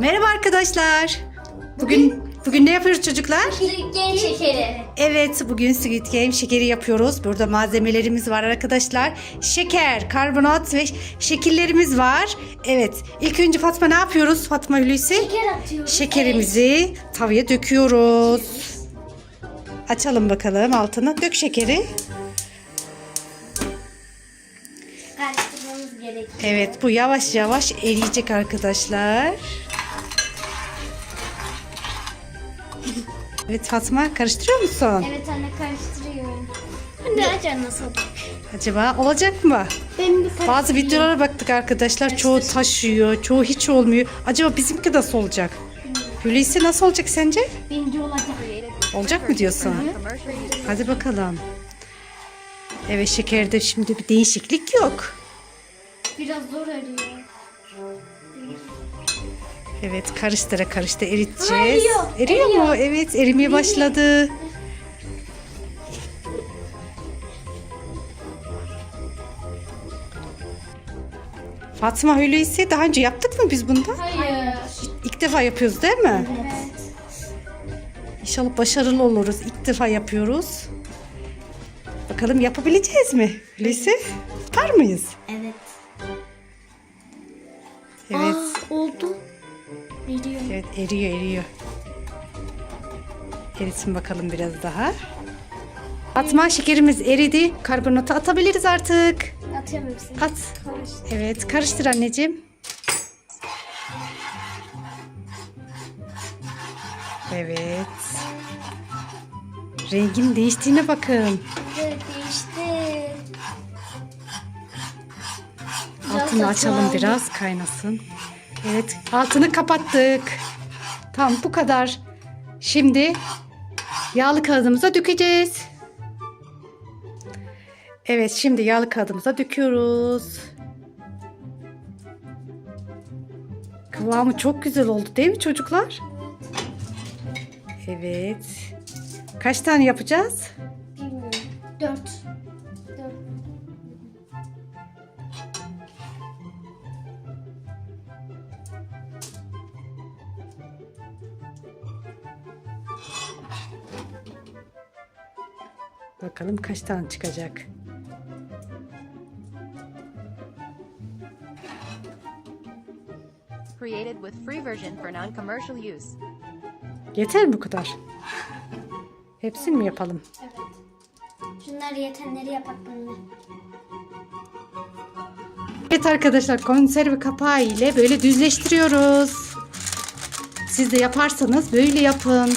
Merhaba arkadaşlar. Bugün bugün ne yapıyoruz çocuklar? Gen şekeri. Evet, bugün Squid Game şekeri yapıyoruz. Burada malzemelerimiz var arkadaşlar. Şeker, karbonat ve şekillerimiz var. Evet, ilk önce Fatma ne yapıyoruz? Fatma Hulusi? Şeker atıyoruz. Şekerimizi tavaya döküyoruz. Açalım bakalım altına. Dök şekeri. Karıştırmamız gerekiyor. Evet, bu yavaş yavaş eriyecek arkadaşlar. Evet Fatma karıştırıyor musun? Evet anne karıştırıyorum. Anne acaba nasıl oldu? Acaba olacak mı? Ben bir Bazı videolara baktık arkadaşlar. Çoğu taşıyor, çoğu hiç olmuyor. Acaba bizimki nasıl olacak? Hulusi nasıl olacak sence? Birinci olacak. Olacak mı diyorsun? Hadi bakalım. Evet şekerde şimdi bir değişiklik yok. Biraz zor arıyor. Evet karıştıra karıştıra eriteceğiz. Ama eriyor, Eriyor mu? eriyor. Evet erimeye başladı. Fatma Hulusi daha önce yaptık mı biz bunda? Hayır. İlk defa yapıyoruz değil mi? Evet. İnşallah başarılı oluruz. İlk defa yapıyoruz. Bakalım yapabileceğiz mi? Hulusi yapar mıyız? Evet. Evet. Evet eriyor eriyor. Erisin bakalım biraz daha. Atma şekerimiz eridi. Karbonatı atabiliriz artık. Atıyorum hepsini. At. Karıştır. Evet karıştır anneciğim. Evet. Rengin değiştiğine bakın. Evet değişti. Biraz Altını açalım biraz kaynasın. Evet altını kapattık. Tamam bu kadar. Şimdi yağlı kağıdımıza dökeceğiz. Evet şimdi yağlı kağıdımıza döküyoruz. Kıvamı çok güzel oldu değil mi çocuklar? Evet. Kaç tane yapacağız? Bilmiyorum. Dört. Bakalım kaç tane çıkacak. Created with free version for non-commercial use. Yeter mi bu kadar? Hepsini mi yapalım? Evet. Şunlar yetenleri yapak. Evet arkadaşlar konserve kapağı ile böyle düzleştiriyoruz. Siz de yaparsanız böyle yapın.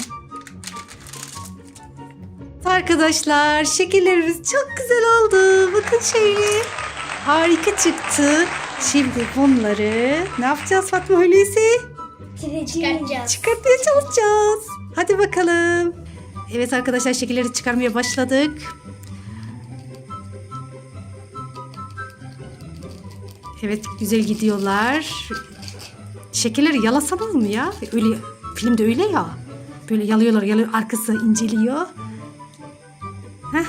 Arkadaşlar şekillerimiz çok güzel oldu. Bakın şöyle. Harika çıktı. Şimdi bunları ne yapacağız Fatma Hulusi? Çıkaracağız. Çıkartmaya çalışacağız. Hadi bakalım. Evet arkadaşlar şekilleri çıkarmaya başladık. Evet güzel gidiyorlar. Şekerleri yalasanız mı ya? Öyle filmde öyle ya. Böyle yalıyorlar yalıyor arkası inceliyor. Heh.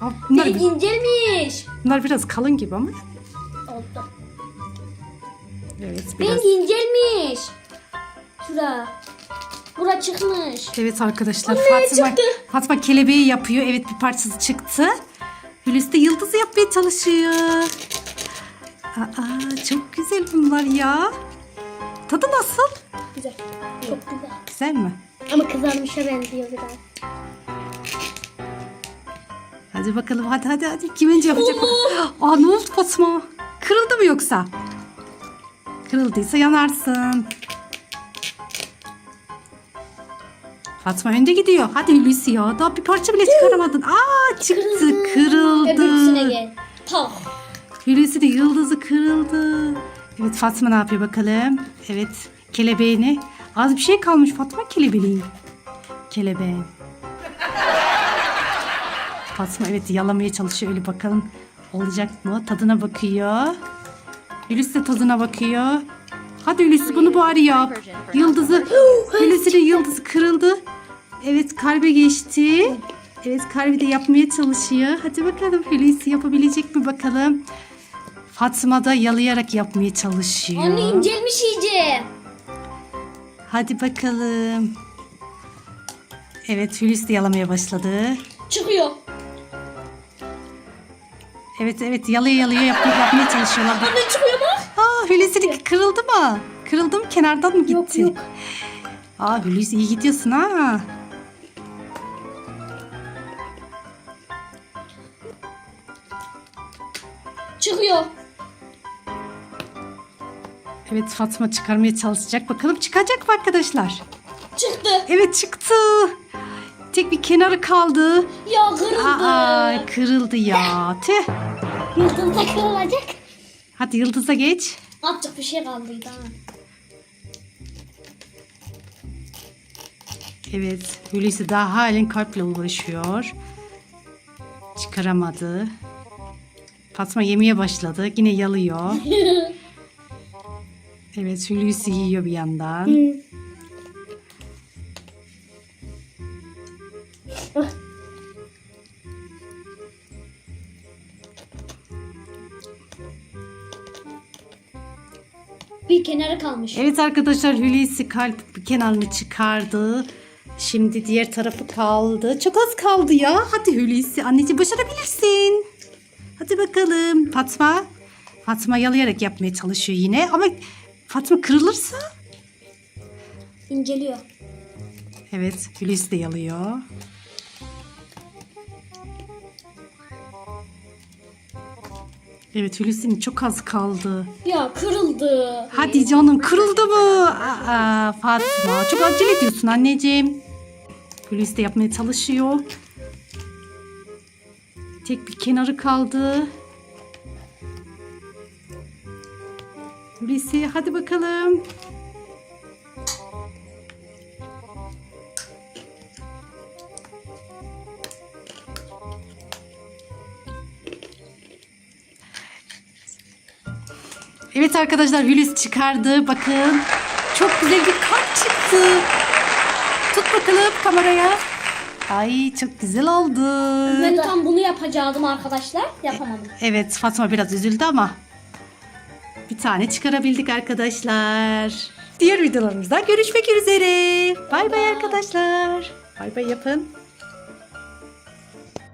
Aa, bunlar, Pek incelmiş. bunlar biraz kalın gibi ama. Oldu. Evet biraz. Renk incelmiş. Şura. Bura çıkmış. Evet arkadaşlar Fatma, çıktı. Fatma kelebeği yapıyor. Evet bir parçası çıktı. Hulusi de yıldızı yapmaya çalışıyor. Aa, çok güzel bunlar ya. Tadı nasıl? Güzel. Çok güzel. Güzel mi? Ama kızarmışa benziyor biraz. Hadi bakalım hadi hadi hadi. Kim önce yapacak? Aa ne oldu Fatma? Kırıldı mı yoksa? Kırıldıysa yanarsın. Fatma önde gidiyor. Hadi Hulusi ya. Daha bir parça bile çıkaramadın. Aa çıktı. Kırıldı. Öbürsüne gel. Pah. Hulusi de yıldızı kırıldı. Evet Fatma ne yapıyor bakalım? Evet kelebeğini. Az bir şey kalmış Fatma kelebeğin. Kelebeğin. Fatma evet yalamaya çalışıyor öyle bakalım. Olacak mı? Tadına bakıyor. Hulusi de tadına bakıyor. Hadi Hulusi bunu bari yap. Yıldızı. Hulusi'nin yıldızı kırıldı. Evet kalbe geçti. Evet kalbi de yapmaya çalışıyor. Hadi bakalım Hulusi yapabilecek mi bakalım. Fatma da yalayarak yapmaya çalışıyor. Anne incelmiş iyice. Hadi bakalım. Evet Hulusi de yalamaya başladı. Çıkıyor. Evet evet yalaya yalaya yapmaya, yapmaya çalışıyorlar. Anne çıkıyor bak. Aa Hulusi'ninki kırıldı mı? Kırıldı mı? Kenardan mı gitti? Yok, yok. Aa Hulusi iyi gidiyorsun ha. Çıkıyor. Evet Fatma çıkarmaya çalışacak. Bakalım çıkacak mı arkadaşlar? Çıktı. Evet çıktı. Tek bir kenarı kaldı. Ya kırıldı. Aa kırıldı ya. Tüh. Yıldız da kırılacak. Hadi Yıldız'a geç. Azıcık bir şey kaldıydı ha. Evet Hulusi daha halen kalple uğraşıyor. Çıkaramadı. Fatma yemeye başladı. Yine yalıyor. Evet Hulusi yiyor bir yandan. Bir kenarı kalmış. Evet arkadaşlar Hulusi kalp kenarını çıkardı. Şimdi diğer tarafı kaldı. Çok az kaldı ya. Hadi Hulusi anneciğim başarabilirsin. Hadi bakalım. Fatma. Fatma yalayarak yapmaya çalışıyor yine. Ama Fatma kırılırsa. İnceliyor. Evet Hulusi de yalıyor. Evet Hulusi'nin çok az kaldı. Ya kırıldı. Hadi canım kırıldı mı? Aa, Fatma çok acele ediyorsun anneciğim. Hulusi de yapmaya çalışıyor. Tek bir kenarı kaldı. Hulusi hadi bakalım. Evet arkadaşlar Hulusi çıkardı. Bakın. Çok güzel bir kalp çıktı. Tut bakalım kameraya. Ay çok güzel oldu. Ben tam bunu yapacaktım arkadaşlar. Yapamadım. Evet Fatma biraz üzüldü ama bir tane çıkarabildik arkadaşlar. Diğer videolarımızda görüşmek üzere. Bay bay arkadaşlar. Bay bay yapın.